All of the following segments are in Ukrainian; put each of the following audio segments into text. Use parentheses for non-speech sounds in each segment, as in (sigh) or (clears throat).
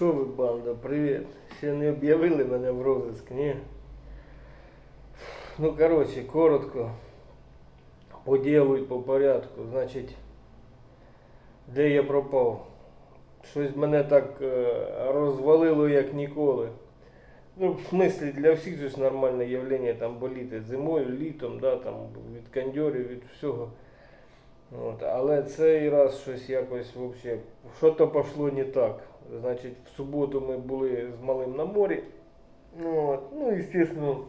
Що ви, банда, привіт. Ще не об'явили мене в розиск, ні? Ну, коротше, коротко. По ділу по порядку. Значить, де я пропав? Щось мене так е, розвалило, як ніколи. Ну, в смислі, для всіх ж нормальне явлення там боліти зимою, літом, да, там, від кондьорів, від всього. От, але цей раз щось якось вообще, що-то пішло не так. Значить, в суботу ми були з малим на морі. От, ну естественно,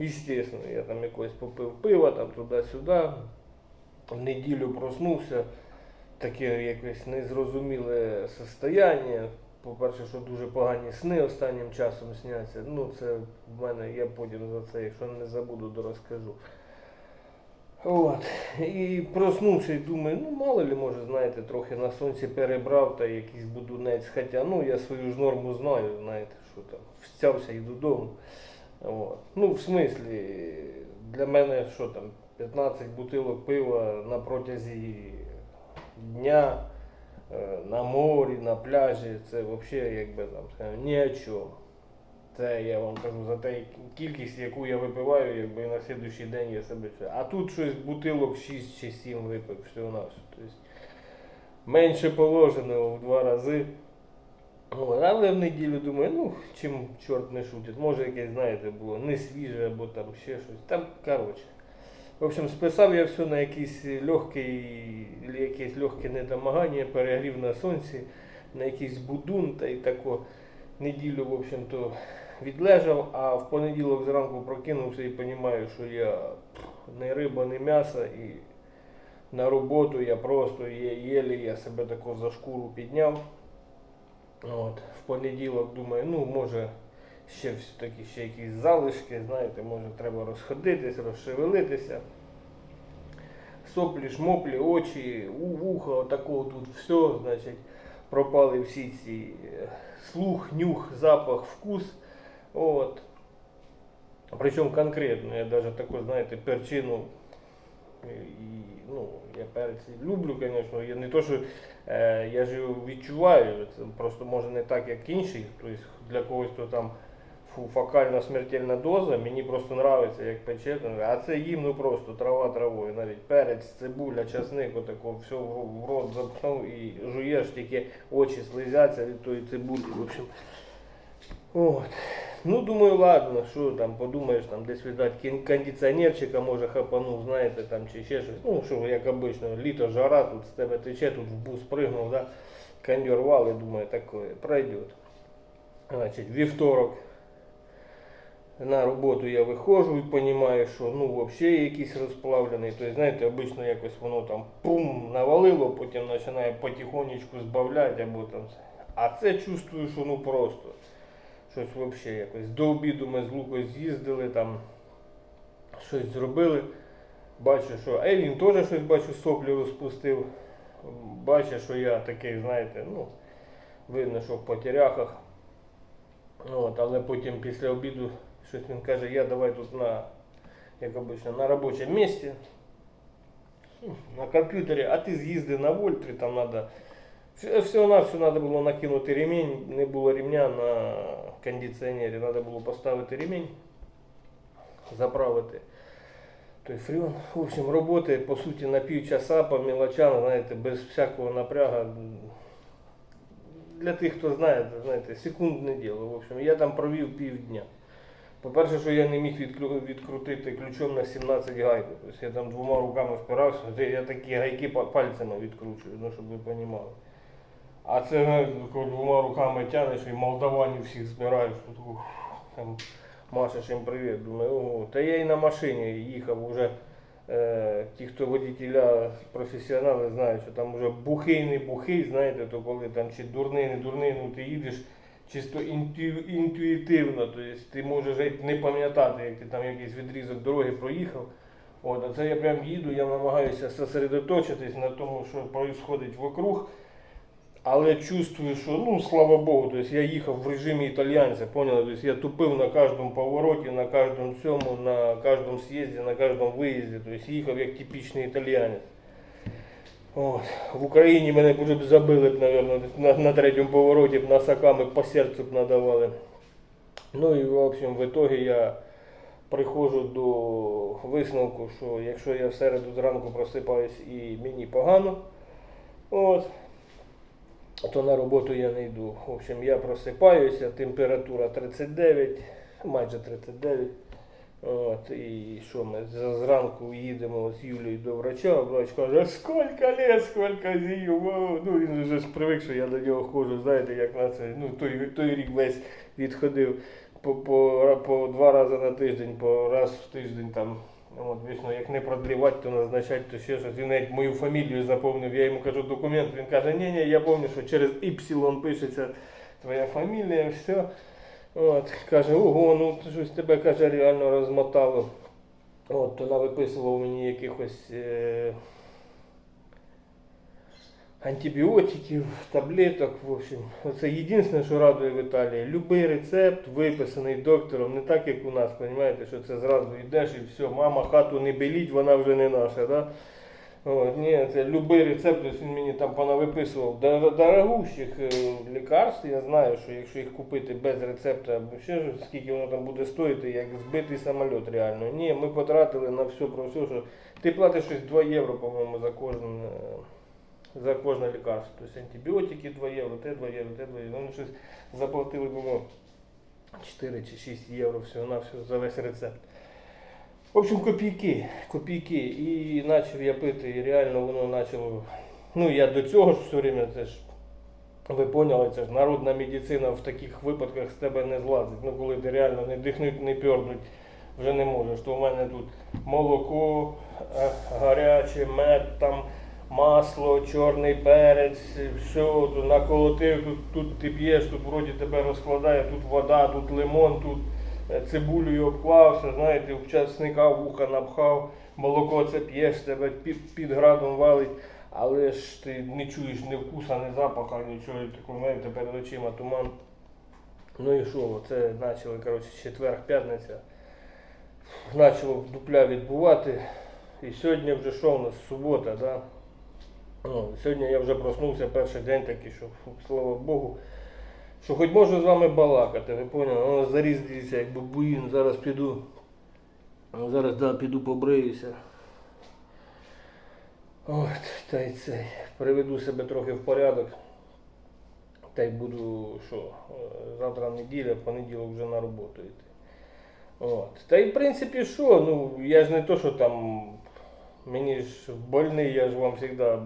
естественно, я там якось попив пива, там туди-сюди. В неділю проснувся. Таке якесь незрозуміле состояння. По-перше, що дуже погані сни останнім часом сняться. Ну, це в мене, я потім за це, якщо не забуду, то розкажу. От. І проснувся і думаю, ну мало ли, може, знаєте, трохи на сонці перебрав та якийсь будунець. Хоча ну, я свою ж норму знаю, знаєте, що там, встявся і додому. От. Ну, в смислі, для мене що там, 15 бутилок пива на протязі дня е, на морі, на пляжі, це взагалі якби там ні о чому. Це я вам кажу за те кількість, яку я випиваю, якби на слідуючий день я себе. А тут щось бутилок 6 чи 7 випив всього нас. Тобто менше положеного в два рази. Але в неділю думаю, ну чим чорт не шутить, може якесь, знаєте, було не свіже або там ще щось. Там, коротше. В общем, списав я все на якийсь легкий, якесь легке недомагання, перегрів на сонці, на якийсь будун та й тако. Неділю, в общем-то, відлежав, а в понеділок зранку прокинувся і розумію, що я не риба, не м'ясо, і на роботу я просто є, єлі я себе тако за шкуру підняв. От, в понеділок думаю, ну може ще все-таки ще якісь залишки, знаєте, може треба розходитись, розшевелитися. Соплі, шмоплі, очі, вуха, отакого тут все, значить, пропали всі ці е, слух, нюх, запах, вкус. От. Причому конкретно, я навіть таку, знаєте, перчину. І, ну, я перець люблю, звісно. Я не то, що е, я ж його відчуваю, це просто може не так, як інший. Тобто для когось то там фу, фокальна смертельна доза, мені просто подобається, як пече. А це їм ну просто трава травою. Навіть перець, цибуля, часник, отако, все в рот запхнув і жуєш, тільки очі слизяться від тої цибулі. В общем. От. Ну, думаю, ладно, що там, подумаєш, там десь кін- кондиціонерчика, може хапанув, знаєте, там чи ще щось. Ну, що як обично, літо жара, тут з тебе тече, тут в бус пригнув, да? кондьор вал, і думаю, таке пройде. Значить, вівторок на роботу я виходжу і розумію, що ну взагалі якийсь розплавлений. Тобто, знаєте, обично якось воно там пум навалило, потім починає потихонечку збавляти або там. А це чувствую, що ну просто щось взагалі якось. До обіду ми з Лукою з'їздили, там щось зробили. Бачу, що. А він теж щось бачу, соплі розпустив. Бачу, що я такий, знаєте, ну, видно, що в потеряхах. От, але потім після обіду щось він каже, я давай тут на, як обично, на робочому місці. На комп'ютері, а ти з'їзди на вольтрі, там треба. Всього на все треба було накинути ремінь, не було ремня на кондиціонері, треба було поставити ремінь, заправити той фріон. В общем, роботи по суті на півчаса по мелочам, знаєте, без всякого напряга. Для тих, хто знає, знаєте, секундне діло. В общем, я там провів півдня. По-перше, що я не міг відкрутити ключом на 17 гайок. Тобто я там двома руками впирався, я такі гайки пальцями відкручую, ну, щоб ви розуміли. А це знаєте, двома руками тянеш і молдаванів всіх збираєш. Тут, Там машеш їм привіт. Думаю, ого. Та я і на машині їхав уже. Е, ті, хто водітеля професіонали знають, що там вже бухий, не бухий, знаєте, то коли там чи дурний, не дурний, ну ти їдеш чисто інту, інтуїтивно, тобто ти можеш не пам'ятати, як ти там якийсь відрізок дороги проїхав. От, а це я прям їду, я намагаюся зосередоточитись на тому, що відбувається вокруг. Але чувствую, що ну слава Богу, тобто я їхав в режимі італьянця, поняли? Тобто я тупив на кожному повороті, на кожному цьому, на кожному з'їзді, на кожному виїзді. Тобто їхав як типічний італіянець. От. В Україні мене вже б забили б, мабуть, на, на третьому повороті б насаками по серцю б надавали. Ну і в общем, в итоге я приходжу до висновку, що якщо я в середу зранку просипаюсь і мені погано, от, то на роботу я не йду. В общем, я просипаюся, температура 39, майже 39. От, і що ми зранку їдемо з Юлією до врача, врач каже, скільки лет, скільки з'їв, ну він вже ж привик, що я до нього ходжу, знаєте, як на це, ну той, той рік весь відходив по, по, по два рази на тиждень, по раз в тиждень там. От, звісно, як не продлівати, то назначати, то ще щось. Він навіть мою фамілію заповнив. Я йому кажу документ, він каже, ні, ні, я пам'ятаю, що через Y пишеться твоя фамілія, все. От, каже, ого, ну щось тебе каже, реально розмотало. От, то навиписував мені якихось е, антибіотиків, таблеток, в общем. Оце єдине, що радує в Італії. Любий рецепт виписаний доктором, не так, як у нас, розумієте, що це зразу йдеш і все, мама хату не беліть, вона вже не наша. Да? От, ні, це любий рецепт, ось він мені там понавиписував дор- дорогущих е, лікарств. Я знаю, що якщо їх купити без рецепта, або ще щось, скільки воно там буде стоїти, як збитий самоліт реально. Ні, ми потратили на все про все, що ти платиш щось 2 євро, по-моєму, за кожен. За кожне лікарство. Тобто антибіотики 2 євро, те 2 євро, те 2 євро. Вони щось заплатили, по-моєму, 4 чи 6 євро всього на все за весь рецепт. В общем, копійки, копійки. І почав я пити, і реально воно почало. Ну, я до цього ж все время, це ж, ви поняли, це ж народна медицина в таких випадках з тебе не злазить. Ну, коли ти реально не дихнуть, не пьорнуть, вже не можеш. То в мене тут молоко, е, гаряче, мед, там, масло, чорний перець, все, наколотив, тут, тут ти п'єш, тут вроді тебе розкладає, тут вода, тут лимон, тут е, цибулею обклався, знаєте, в часника вуха напхав, молоко це п'єш, тебе під, під градом валить, але ж ти не чуєш ні вкуса, ні запаха, нічого такого, знаєте, перед очима туман. Ну і що, це почали, коротше, четвер, п'ятниця. Почало дупля відбувати. І сьогодні вже що у нас субота, да? Ну, сьогодні я вже проснувся перший день такий, що слава Богу, що хоч можу з вами балакати, ви поняли? Воно заріз дивіться, як бабуїн, зараз піду. Зараз да, піду побриюся. От, та й цей. Приведу себе трохи в порядок. Та й буду, що, е, завтра неділя, понеділок вже на роботу йти. От. Та й в принципі що, ну я ж не то, що там мені ж больний, я ж вам завжди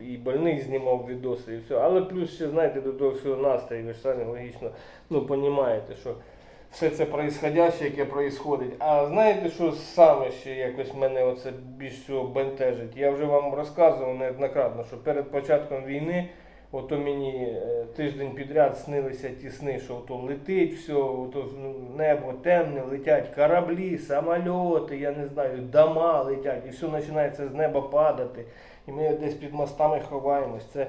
і больний знімав відоси і все. Але плюс ще, знаєте, до того всього настрій, ви ж самі логічно ну, розумієте, що все це происходяще, яке происходить. А знаєте, що саме ще якось мене оце більш всього бентежить? Я вже вам розказував неоднократно, що перед початком війни ото мені е, тиждень підряд снилися ті сни, що ото летить все, ото ну, небо темне, летять кораблі, самольоти, я не знаю, дома летять, і все починається з неба падати. І ми десь під мостами ховаємось. Це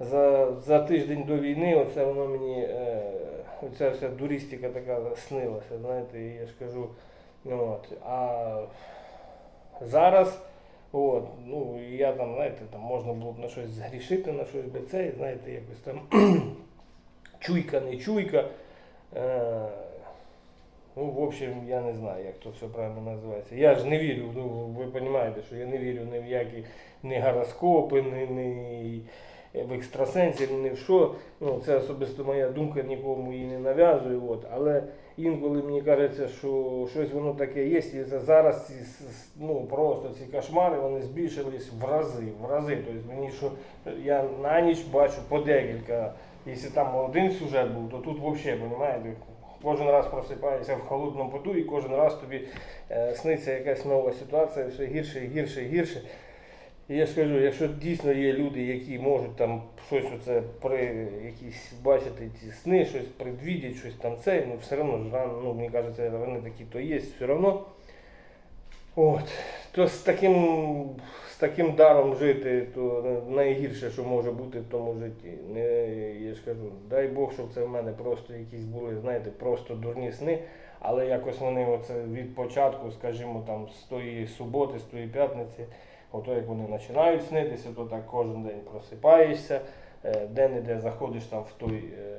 за, за тиждень до війни оце воно мені, е, оця вся дуристика така снилася, знаєте, і я ж кажу, ну, от, а зараз, от, ну, я там, знаєте, там можна було б на щось згрішити, на щось би це, знаєте, якось там (clears throat) чуйка, не чуйка. Е, ну, в общем, я не знаю, як то все правильно називається. Я ж не вірю, ну, ви розумієте, що я не вірю ні в які ні гороскопи, ні, ні в екстрасенсів, ні в що. Ну, це особисто моя думка, нікому її не нав'язую. От. Але інколи мені кажеться, що щось воно таке є, і зараз ці ну, просто ці кошмари вони збільшились в рази, в рази. Тобто мені що я на ніч бачу по декілька. Якщо там один сюжет був, то тут взагалі, розумієте, кожен раз просипаєшся в холодному поту і кожен раз тобі е, сниться якась нова ситуація, все гірше і гірше і гірше. І я ж кажу, якщо дійсно є люди, які можуть там щось оце при якісь бачити ці сни, щось предвідять, щось там це, ну все одно ж рано, ну мені кажеться, вони такі то є, все одно. От. То з таким, з таким даром жити, то найгірше, що може бути в тому житті. Не, ж дай Бог, щоб це в мене просто якісь були, знаєте, просто дурні сни. Але якось вони оце від початку, скажімо, там з тої суботи, з тої п'ятниці, Ото як вони починають снитися, то так кожен день просипаєшся, де-не-де заходиш там в той е,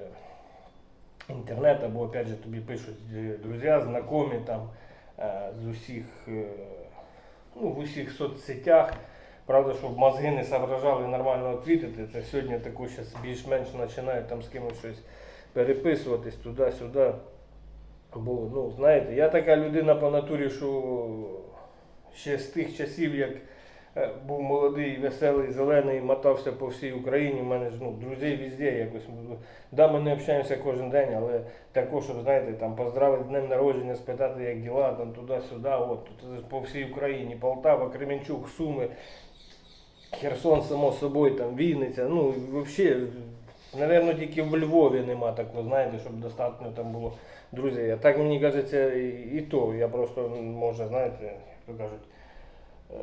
інтернет, або опять же тобі пишуть е, друзі, знайомі там е, з усіх, ну, в усіх соцсетях. Правда, щоб мозги не соображали нормально відповідати, це сьогодні таку зараз більш-менш починають там з кимось щось переписуватись туди-сюди. Бо, ну, знаєте, я така людина по натурі, що ще з тих часів, як е, був молодий, веселий, зелений, мотався по всій Україні. У мене ж ну, друзі везде якось. Да, ми не общаємося кожен день, але також, щоб знаєте, там поздравити днем народження, спитати, як діла, там туди-сюди, от по всій Україні, Полтава, Кременчук, Суми, Херсон, само собою, там Вінниця. Ну, взагалі, напевно, тільки в Львові нема такого, знаєте, щоб достатньо там було друзей. А так мені кажеться, і, і то. Я просто, може, знаєте, як то кажуть, е,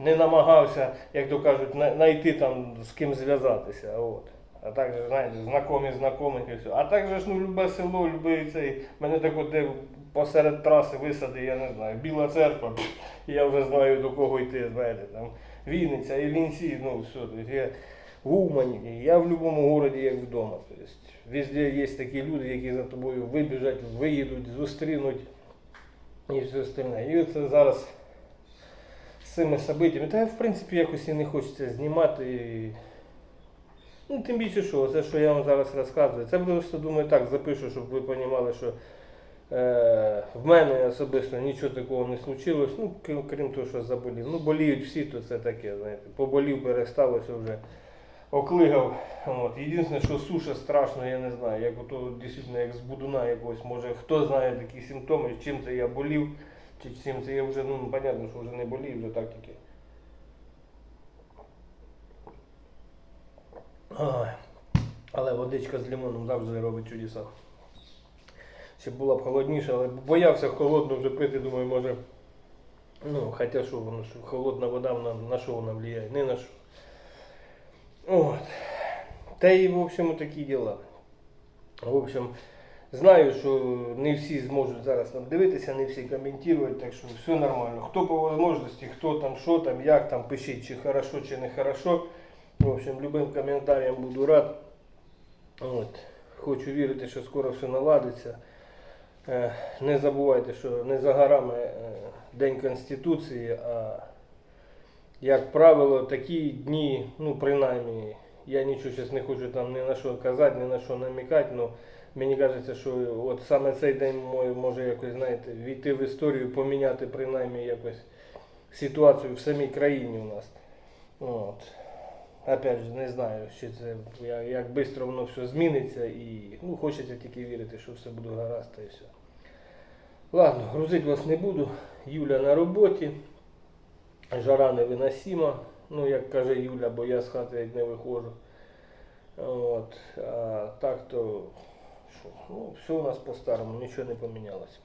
не намагався, як то кажуть, знайти там з ким зв'язатися. От. А так же, знаєте, знайомі знайомих і все. А так же ж ну, любе село, любий цей. Мене так от де посеред траси висади, я не знаю, Біла церква, (laughs) я вже знаю до кого йти, знаєте, там Вінниця, Іллінці, ну все. Тобто я в Умані, я в будь-якому місті як вдома. Тобто, везде є такі люди, які за тобою вибіжать, виїдуть, зустрінуть і все остальне. І це зараз з цими событиями. Та в принципі якось і не хочеться знімати. Ну, тим більше, що це, що я вам зараз розказую, це просто думаю так запишу, щоб ви розуміли, що в мене особисто нічого такого не случилось. Ну, крім, крім того, що заболів. Ну, боліють всі, то це таке, знаєте. Поболів, пересталося вже оклигав. От. Єдине, що суша страшно, я не знаю. Як ото дійсно як з будуна якогось, може хто знає такі симптоми, чим це я болів, чи чим це я вже, ну, понятно, що вже не болів, вже так тільки. Але водичка з лимоном завжди робить чудеса. Ще була б холодніше, але боявся холодно вже пити, думаю, може. Ну, хоча що воно, що холодна вода вона на що вона впливає? Не на що. От. Та і, в общем, такі діла. В общем, знаю, що не всі зможуть зараз нам дивитися, не всі коментують, так що все нормально. Хто по можливості, хто там, що там, як там, пишіть, чи хорошо, чи не хорошо. В общем, любим коментарям буду рад. От. Хочу вірити, що скоро все наладиться. Е, Не забувайте, що не за горами е, День Конституції, а як правило, такі дні, ну принаймні, я нічого зараз не хочу там ні на що казати, ні на що намікати, але мені кажеться, що от саме цей день може якось, знаєте, війти в історію, поміняти принаймні якось ситуацію в самій країні у нас. От. Опять же, не знаю, що це, як швидко воно все зміниться і ну, хочеться тільки вірити, що все буде гаразд і все. Ладно, грузить вас не буду. Юля на роботі. Жара невиносима. Ну, як каже Юля, бо я з хати не виходжу. От. А так то що? Ну, все у нас по-старому, нічого не помінялося.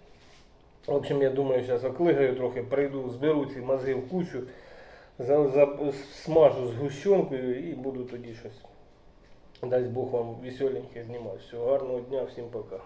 В общем, я думаю, зараз оклигаю трохи, прийду, зберу ці мозги в кучу, за, за, смажу з гущенкою і буду тоді щось. Дасть Бог вам веселеньке знімати. Всього гарного дня, всім пока.